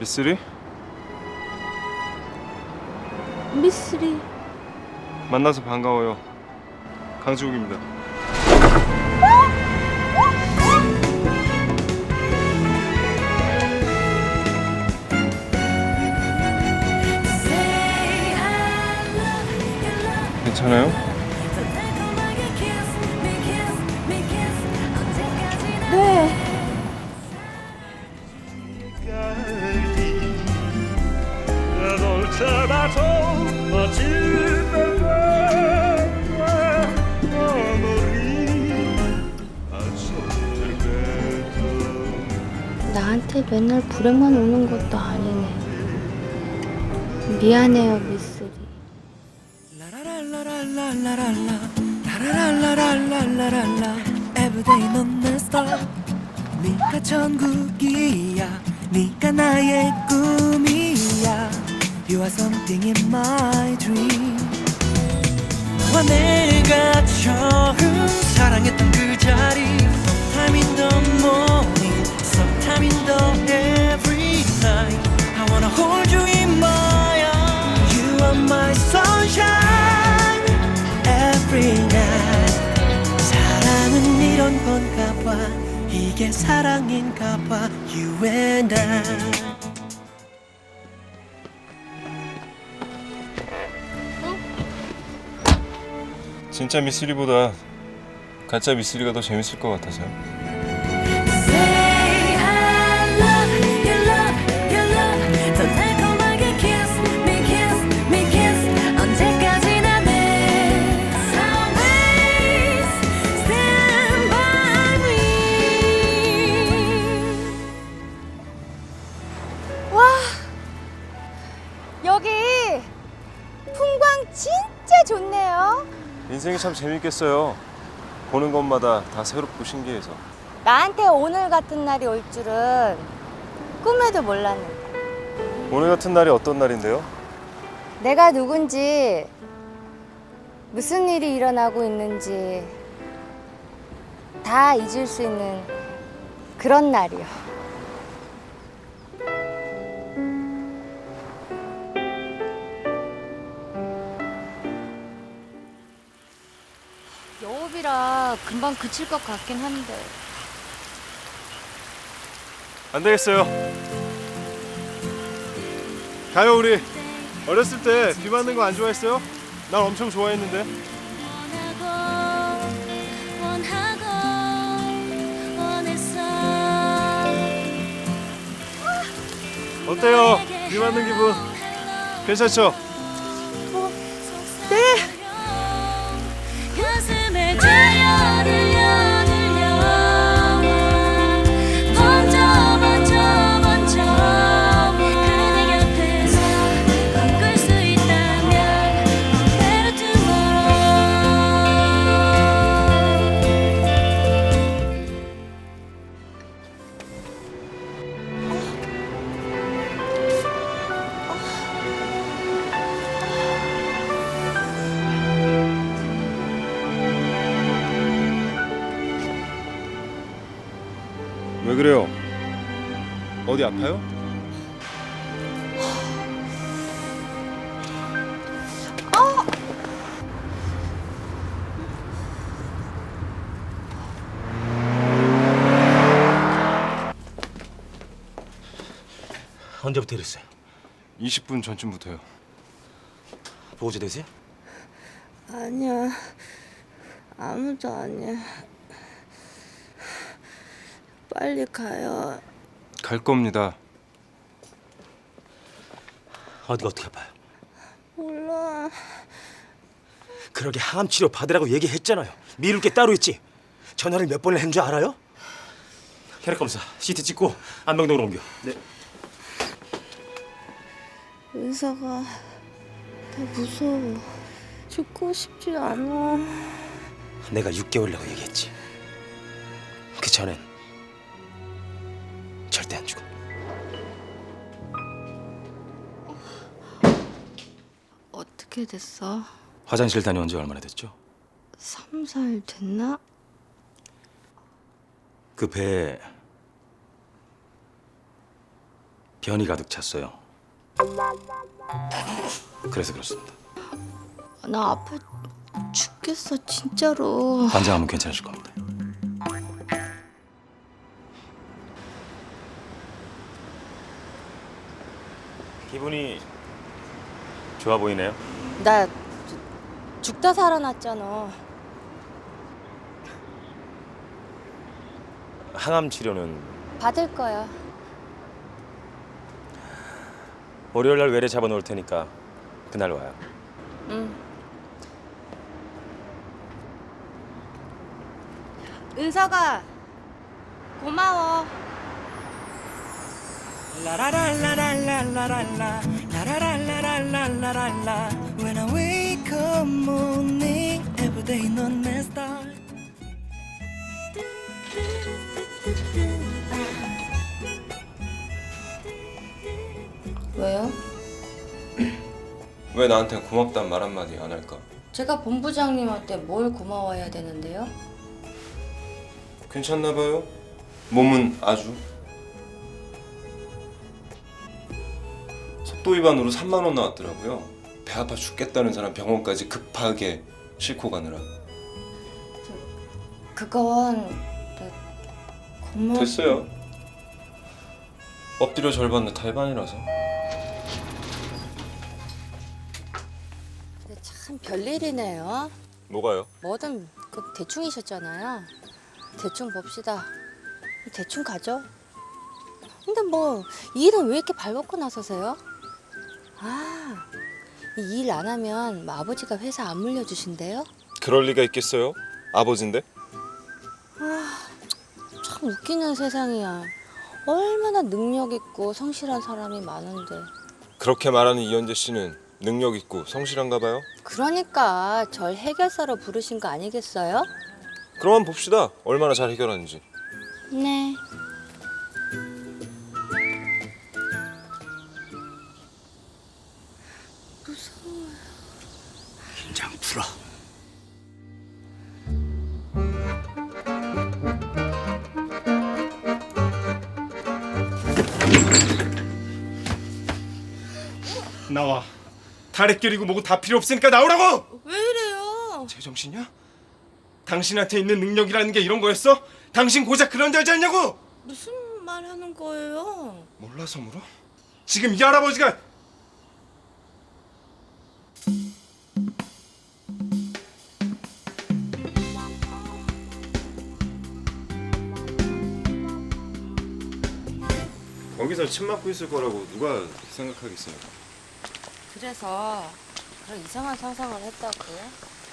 미쓰리 미쓰리 만나서 반가워요. 강지욱입니다. 괜찮아요? 나한테 맨날 불행만 오는 것도 아니네 미안해요 미쓰리 네가 천국이야 네가 나의 꿈이야 You are something in my dream 너와 내가 처음 사랑했던 그 자리 Time in the morning 이게 사랑인가 봐 You and I. 진짜 미쓰리보다 가짜 미쓰리가 더 재밌을 것 같아서요. 참 재밌겠어요. 보는 것마다 다 새롭고 신기해서. 나한테 오늘 같은 날이 올 줄은 꿈에도 몰랐는데 오늘 같은 날이 어떤 날인데요? 내가 누군지 무슨 일이 일어나고 있는지 다 잊을 수 있는 그런 날이요. 금방 그칠 것 같긴 한데 안 되겠어요. 가요 우리. 어렸을 때 비 맞는 거 안 좋아했어요? 난 엄청 좋아했는데. 어때요? 비 맞는 기분 괜찮죠? 왜 그래요? 어디 아파요? 언제부터 이랬어요? 20분 전쯤부터요. 보호자 되세요? 아니야. 아무도 아니야. 빨리 가요. 갈 겁니다. 어디가 어떻게 아파요? 몰라. 그러게 항암 치료 받으라고 얘기했잖아요. 미룰 게 따로 있지. 전화를 몇 번을 한줄 알아요? 혈액 검사, CT 찍고 안병동으로 옮겨. 네. 의사가 나 무서워. 죽고 싶지 않아. 내가 6개월이라고 얘기했지. 그 전엔 어떻게 됐어? 화장실 다녀온 지 얼마나 됐죠? 3, 4일 됐나? 그 배에 변이 가득 찼어요. 그래서 그렇습니다. 나 아파 죽겠어 진짜로. 반장하면 괜찮으실 겁니다. 기분이 좋아 보이네요. 나 죽다 살아났잖아. 항암 치료는 받을 거야. 월요일 날 외래 잡아 놓을 테니까 그날 와요. 응. 은서가 고마워. 라라라라라라라라 라 라라라라라라라 When I wake up morning Every day 넌 내 star 왜요? 왜 나한테 고맙단 말 한마디 안 할까? 제가 본부장님한테 뭘 고마워해야 되는데요? 괜찮나 봐요? 몸은 아주 속도 위반으로 3만 원 나왔더라고요. 배 아파 죽겠다는 사람 병원까지 급하게 싣고 가느라 그건 네, 고마. 됐어요. 엎드려 절받는 탈반이라서 근데 참 별일이네요. 뭐가요? 뭐든 그 대충이셨잖아요. 대충 봅시다. 대충 가죠. 근데 뭐 이 일은 왜 이렇게 발벗고 나서세요? 아, 이 일 안 하면 뭐 아버지가 회사 안 물려주신대요? 그럴 리가 있겠어요? 아버지인데? 참 웃기는 세상이야. 얼마나 능력 있고 성실한 사람이 많은데. 그렇게 말하는 이현재 씨는 능력 있고 성실한가 봐요. 그러니까 절 해결사로 부르신 거 아니겠어요? 그럼 한번 봅시다. 얼마나 잘 해결하는지. 네. 긴장 풀어. 나와. 다래끼리고 뭐고 다 필요 없으니까 나오라고. 왜 이래요? 제정신이야? 당신한테 있는 능력이라는 게 이런 거였어? 당신 고작 그런 여자였냐고? 무슨 말 하는 거예요? 몰라서 물어? 지금 이 할아버지가 거기서 침 맞고 있을 거라고 누가 생각하겠어요? 그래서 그런 이상한 상상을 했다고?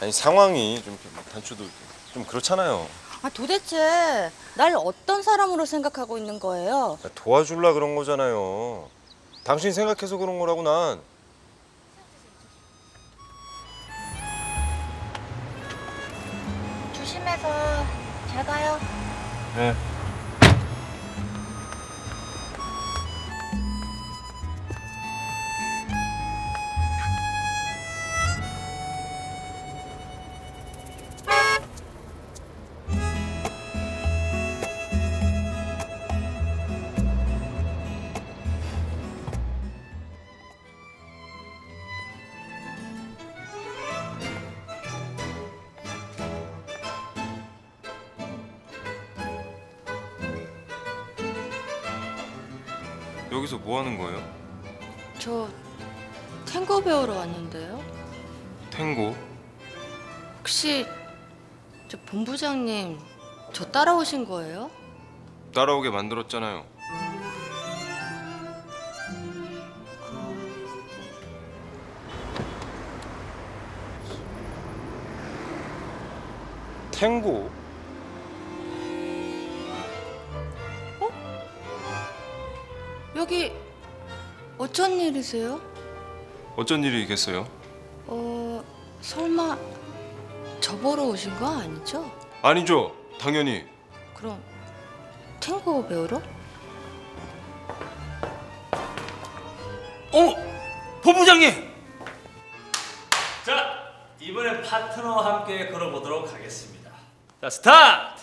아니 상황이 좀막 단추도 좀 그렇잖아요. 아 도대체 날 어떤 사람으로 생각하고 있는 거예요? 도와줄라 그런 거잖아요. 당신 생각해서 그런 거라고 난. 조심해서 잘 가요. 네. 뭐 하는 거예요? 저 탱고 배우러 왔는데요. 탱고? 혹시 저 본부장님 저 따라오신 거예요? 따라오게 만들었잖아요. 탱고? 여기 어쩐 일이세요? 어쩐 일이겠어요? 어 설마 저 보러 오신 거 아니죠? 아니죠. 당연히. 그럼 탱고 배우러? 어, 본부장님. 자, 이번엔 파트너와 함께 걸어보도록 하겠습니다. 자, 스타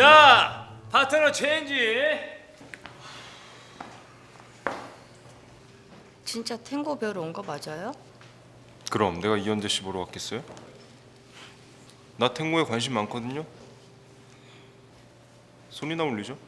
트! 파트너 체인지. 진짜 탱고 배우러 온 거 맞아요? 그럼 내가 이현재 씨 보러 왔겠어요? 나 탱고에 관심 많거든요. 손이나 올리죠.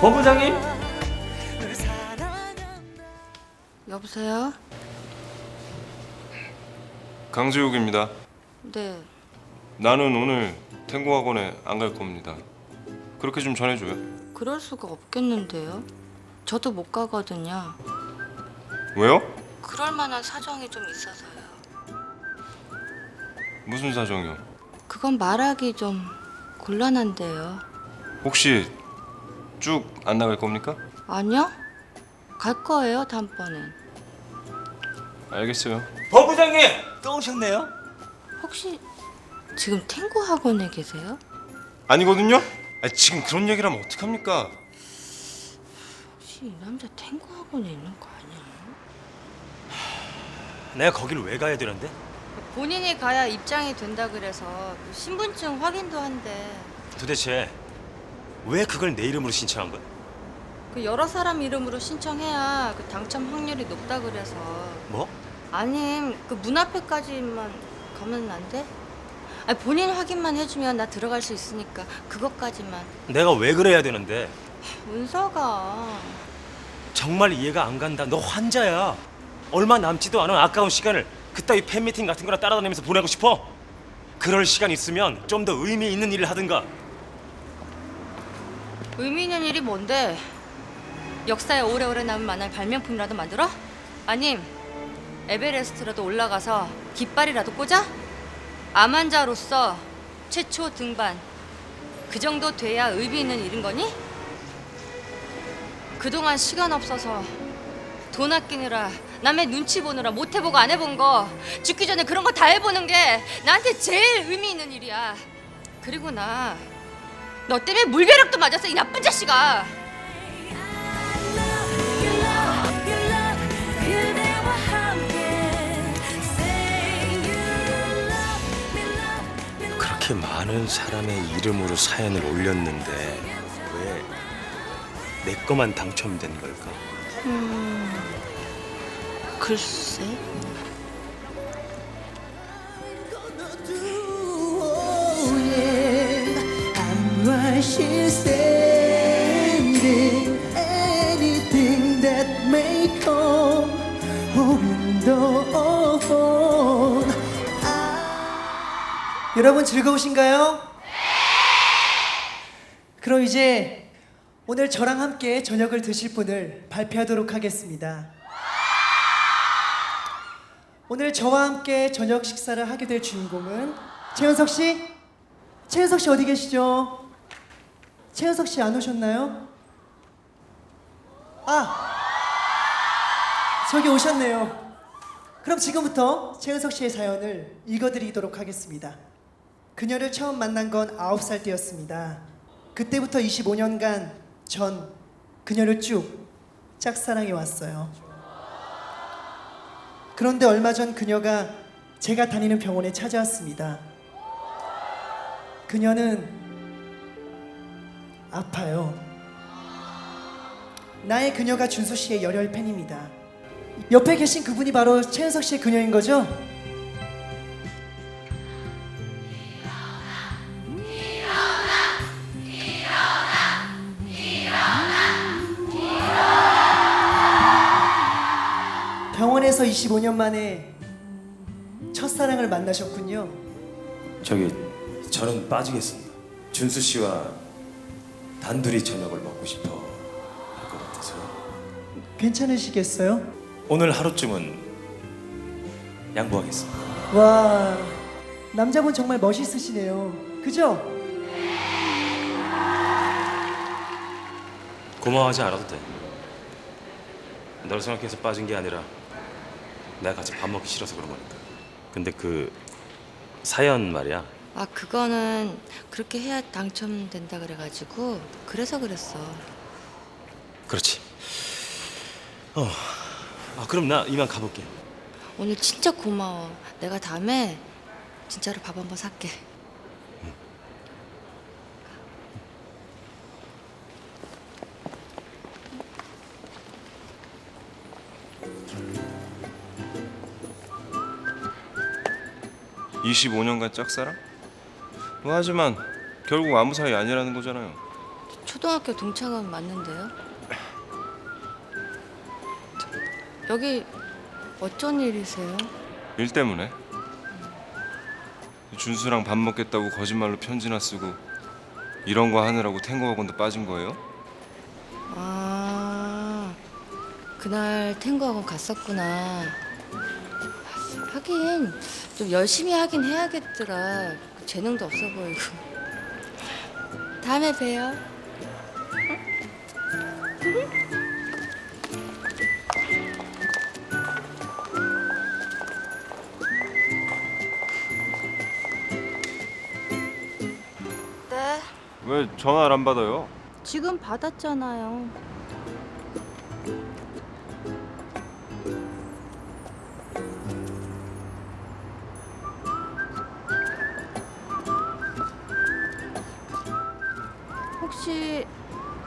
본부장님. 사랑한다 여보세요? 강재욱입니다. 네. 나는 오늘 탱고 학원에 안 갈 겁니다. 그렇게 좀 전해줘요. 그럴 수가 없겠는데요. 저도 못 가거든요. 왜요? 그럴 만한 사정이 좀 있어서요. 무슨 사정이요? 그건 말하기 좀 곤란한데요. 혹시 쭉 안 나갈 겁니까? 아니요? 갈 거예요, 다음번엔. 알겠어요. 본부장님 또 오셨네요. 혹시 지금 탱고 학원에 계세요? 아니거든요? 아, 지금 그런 얘기를 하면 어떡합니까? 혹시 이 남자 탱고 학원에 있는 거 아니야? 내가 거길 왜 가야 되는데? 본인이 가야 입장이 된다 그래서 그 신분증 확인도 한대. 도대체 왜 그걸 내 이름으로 신청한 거야? 그 여러 사람 이름으로 신청해야 그 당첨 확률이 높다 그래서. 뭐? 아님 그 문 앞에까지만 가면 안 돼? 아니 본인 확인만 해주면 나 들어갈 수 있으니까 그것까지만. 내가 왜 그래야 되는데? 문서가 정말 이해가 안 간다. 너 환자야. 얼마 남지도 않은 아까운 시간을 그따위 팬미팅 같은 거나 따라다니면서 보내고 싶어? 그럴 시간 있으면 좀 더 의미 있는 일을 하든가. 의미 있는 일이 뭔데? 역사에 오래오래 남을 만한 발명품이라도 만들어? 아님 에베레스트라도 올라가서 깃발이라도 꽂아? 암 환자로서 최초 등반 그 정도 돼야 의미 있는 일인 거니? 그동안 시간 없어서 돈 아끼느라 남의 눈치 보느라 못 해보고 안 해본 거 죽기 전에 그런 거 다 해보는 게 나한테 제일 의미 있는 일이야 그리고 나 너 때문에 물벼락도 맞았어 이 나쁜 자식아 그렇게 많은 사람의 이름으로 사연을 올렸는데 왜 내 거만 당첨된 걸까? 글쎄 phone. 여러분 즐거우신가요? 그럼 이제 오늘 저랑 함께 저녁을 드실 분을 발표하도록 하겠습니다. 오늘 저와 함께 저녁 식사를 하게 될 주인공은 최현석 씨. 최현석 씨 어디 계시죠? 최현석 씨 안 오셨나요? 아, 저기 오셨네요. 그럼 지금부터 최현석 씨의 사연을 읽어드리도록 하겠습니다. 그녀를 처음 만난 건 9살 때였습니다. 그때부터 25년간 전 그녀를 쭉 짝사랑해 왔어요. 그런데 얼마 전 그녀가 제가 다니는 병원에 찾아왔습니다. 그녀는 아파요. 나의 그녀가 준수 씨의 열혈 팬입니다. 옆에 계신 그분이 바로 최은석 씨의 그녀인 거죠? 병원에서 25년 만에 첫사랑을 만나셨군요. 저기 저는 빠지겠습니다. 준수 씨와 단둘이 저녁을 먹고 싶어 할 것 같아서요. 괜찮으시겠어요? 오늘 하루쯤은 양보하겠습니다. 와, 남자분 정말 멋있으시네요. 그죠? 고마워하지 않아도 돼. 널 생각해서 빠진 게 아니라 내가 같이 밥 먹기 싫어서 그런 거니까. 근데 그 사연 말이야. 아 그거는 그렇게 해야 당첨된다 그래가지고 그래서 그랬어. 그렇지. 어. 아 그럼 나 이만 가볼게. 오늘 진짜 고마워. 내가 다음에 진짜로 밥 한번 살게. 음. 25년간 짝사랑? 뭐 하지만 결국 아무 사이 아니라는 거잖아요. 초등학교 동창은 맞는데요? 저, 여기 어쩐 일이세요? 일 때문에. 준수랑 밥 먹겠다고 거짓말로 편지나 쓰고 이런 거 하느라고 탱고 학원도 빠진 거예요? 아 그날 탱고 학원 갔었구나. 하긴 좀 열심히 하긴 해야겠더라. 재능도 없어 보이고. 다음에 봬요. 네, 왜 전화를 안 받아요? 지금 받았잖아요.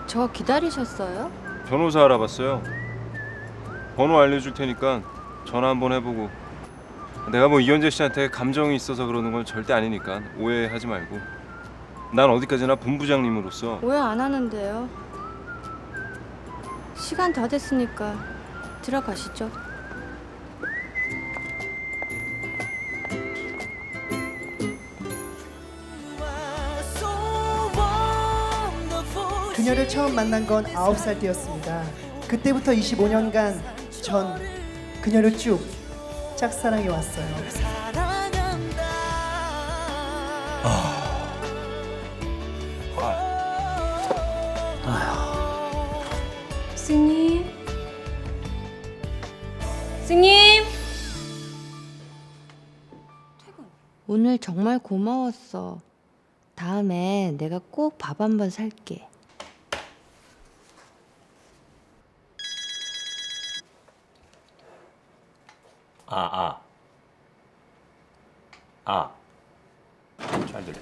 저 기다리셨어요? 변호사 알아봤어요. 번호 알려줄 테니까 전화 한번 해보고. 내가 뭐 이현재 씨한테 감정이 있어서 그러는 건 절대 아니니까 오해하지 말고. 난 어디까지나 본부장님으로서 오해 안 하는데요. 시간 다 됐으니까 들어가시죠. 그녀를 처음 만난 건 9살 때였습니다. 그때부터 25년간 전 그녀를 쭉 짝사랑해 왔어요. 스님. 스님. 오늘 정말 고마웠어. 다음에 내가 꼭 밥 한 번 살게. 아 아. 아. 잘 들려.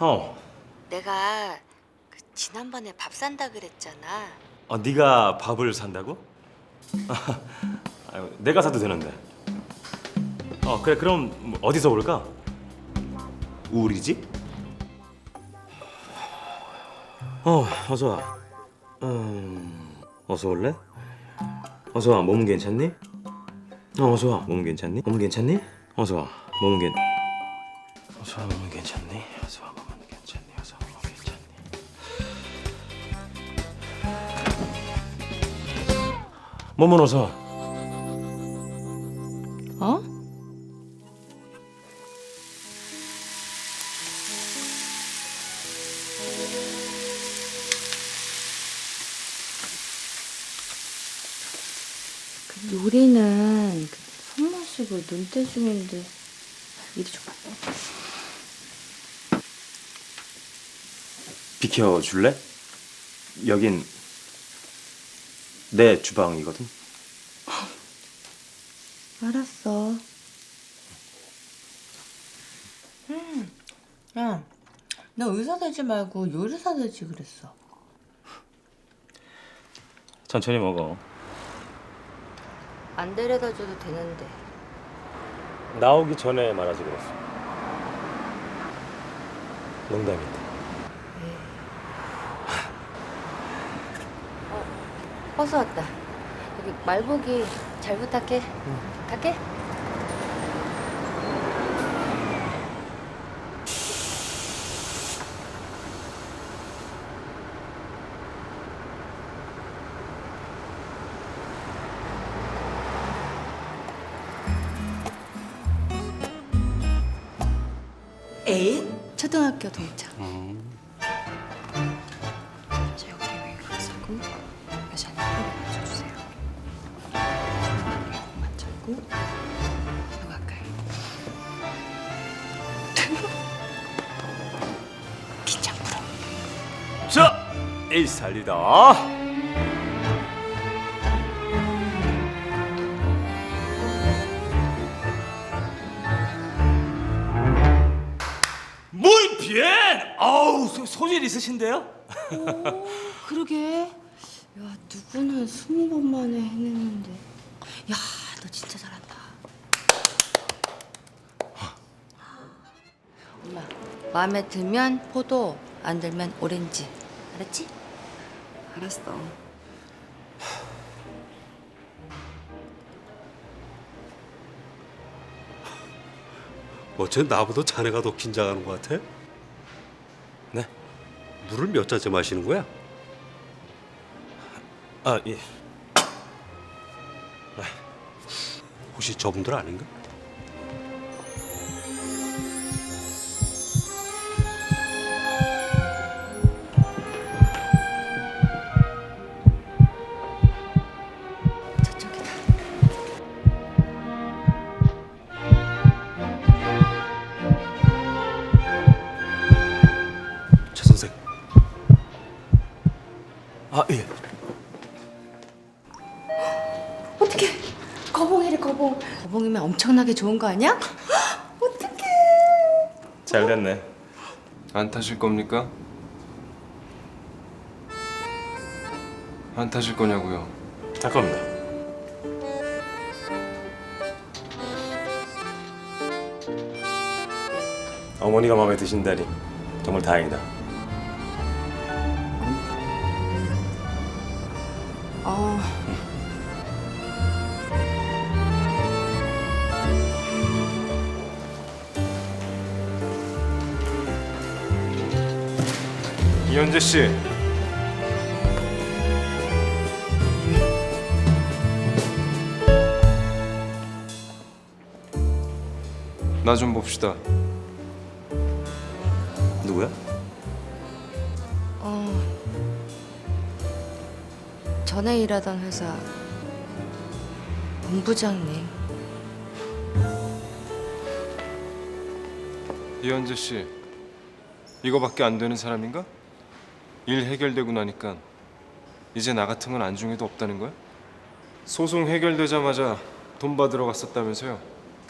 어. 내가 그 지난번에 밥 산다 그랬잖아. 어, 네가 밥을 산다고? 아유, 내가 사도 되는데. 어, 그래. 그럼 뭐 어디서 올까? 우리 집? 어, 어서 와. 음, 어서 올래? 어서 와. 몸은 괜찮니? 어, 어서 와. 몸은 괜찮니? 몸은 괜찮니? 어서 와. 몸은 괜. 어서 와. 몸은 괜찮니? 어서 와. 몸은 괜찮니? 어서 와. 몸은 괜찮니? 몸은 어서 와. 손맛이고 눈대중인데 이리 줘봐. 비켜줄래? 여긴 내 주방이거든. 알았어. 음, 야, 너 의사 되지 말고 요리사 되지 그랬어. 천천히 먹어. 안 데려다 줘도 되는데. 나오기 전에 말하지 그랬어. 농담인데. 어, 버스 왔다. 여기 말보기 잘 부탁해. 갈게. 학교 동창. 자, 여기 위로 하고 여자는 허리 맞춰주세요. 가까이. 긴장 풀어. 자, 이 살리다. 소, 소질 있으신데요? 그러게. 야, 누구는 스무 번 만에 해냈는데. 야, 너 진짜 잘한다. 엄마, 마음에 들면 포도, 안 들면 오렌지. 알았지? 알았어. 어째 나보다 자네가 더 긴장하는 것 같아? 네? 물을 몇 잔째 마시는 거야? 아 예. 혹시 저분들 아닌가? 엄청나게 좋은 거 아니야? 어떡해. 잘 됐네. 안 타실 겁니까? 안 타실 거냐고요? 탈 겁니다. 어머니가 마음에 드신다니 정말 다행이다. 이현재 씨. 나 좀 봅시다. 누구야? 어. 전에 일하던 회사 본부장님. 이현재 씨. 이거밖에 안 되는 사람인가? 일 해결되고 나니까 이제 나 같은 건 안중에도 없다는 거야? 소송 해결되자마자 돈 받으러 갔었다면서요?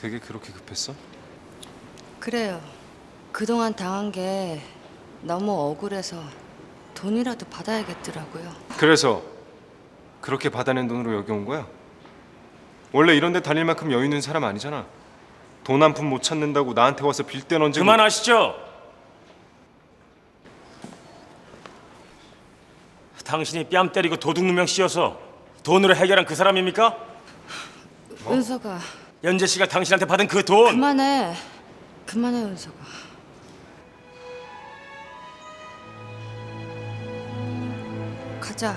그게 그렇게 급했어? 그래요. 그동안 당한 게 너무 억울해서 돈이라도 받아야겠더라고요. 그래서 그렇게 받아낸 돈으로 여기 온 거야? 원래 이런 데 다닐 만큼 여유 있는 사람 아니잖아. 돈 한 푼 못 찾는다고 나한테 와서 빌땐 언제 그만하시죠. 당신이 뺨 때리고 도둑 누명 씌워서 돈으로 해결한 그 사람입니까? 은서가 연재 씨가 당신한테 받은 그 돈. 그만해. 그만해 은서가. 가자.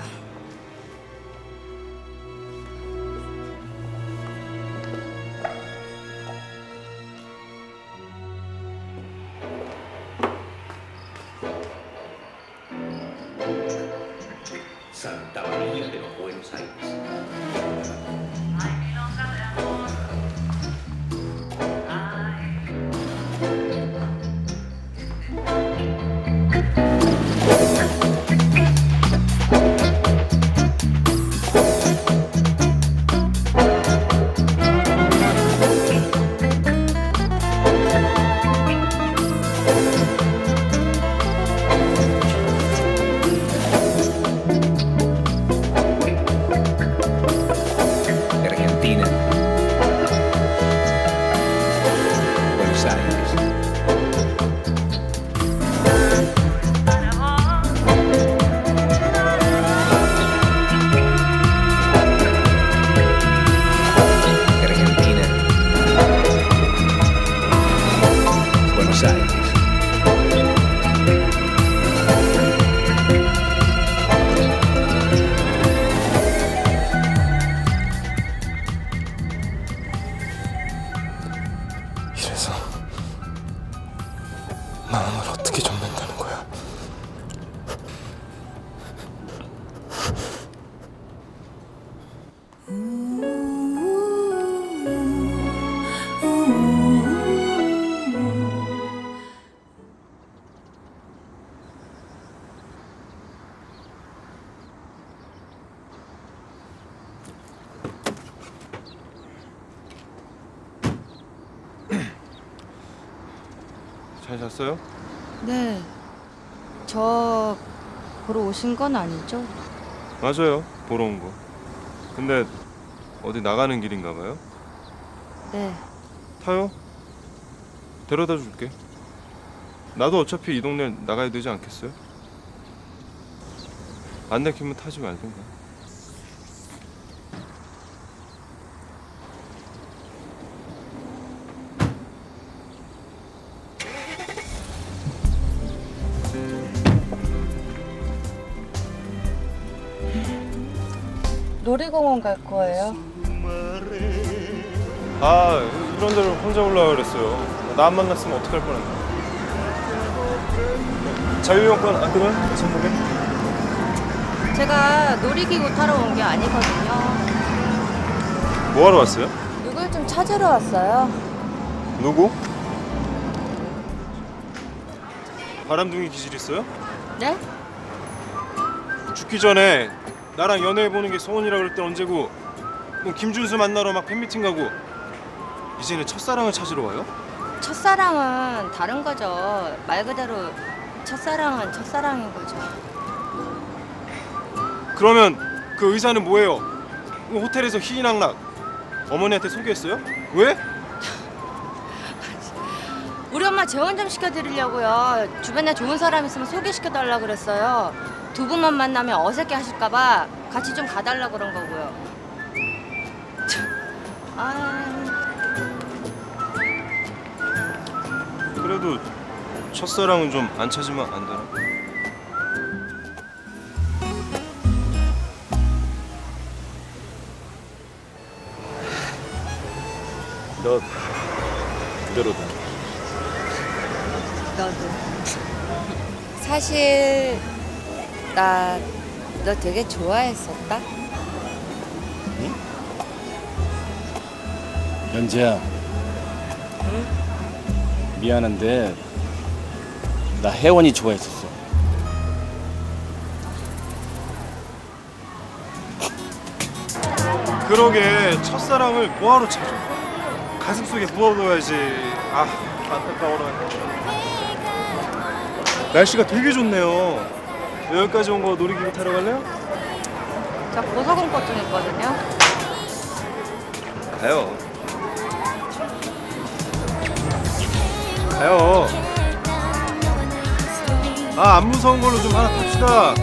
마음을 어떻게 잡는 잤어요? 네. 저 보러 오신 건 아니죠? 맞아요. 보러 온 거. 근데 어디 나가는 길인가 봐요? 네. 타요? 데려다 줄게. 나도 어차피 이 동네 나가야 되지 않겠어요? 안 내키면 타지 말든가. 놀이공원 갈 거예요. 아 이런 데로 혼자 올라가 그랬어요. 나 안 만났으면 어떡할 뻔했나. 자유여권 안 끊어요? 손목에? 제가 놀이기구 타러 온 게 아니거든요. 뭐하러 왔어요? 누굴 좀 찾으러 왔어요. 누구? 바람둥이 기질 있어요? 네? 죽기 전에 나랑 연애해 보는 게 소원이라 그럴 때 언제고 뭐 김준수 만나러 막 팬미팅 가고 이제는 첫사랑을 찾으러 와요? 첫사랑은 다른 거죠. 말 그대로 첫사랑은 첫사랑인 거죠. 그러면 그 의사는 뭐예요? 뭐 호텔에서 희낙락 어머니한테 소개했어요? 왜? 우리 엄마 재혼 좀 시켜드리려고요. 주변에 좋은 사람 있으면 소개시켜달라 그랬어요. 두 분만 만나면 어색해 하실까봐 같이 좀 가달라 그런 거고요. 참, 아, 그래도 첫사랑은 좀 안 찾으면 안 되나? 너 그대로다. 너도. 사실 나 너 되게 좋아했었다. 연재야. 미안한데 나 혜원이 좋아했었어. 그러게 첫사랑을 뭐하러 찾아? 가슴속에 묻어둬야지. 아 안타까워라. 날씨가 되게 좋네요. 여기까지 온 거 놀이기구 타러 갈래요? 저 고소공포증 있거든요. 가요. 가요. 아 안 무서운 걸로 좀 하나 탑시다.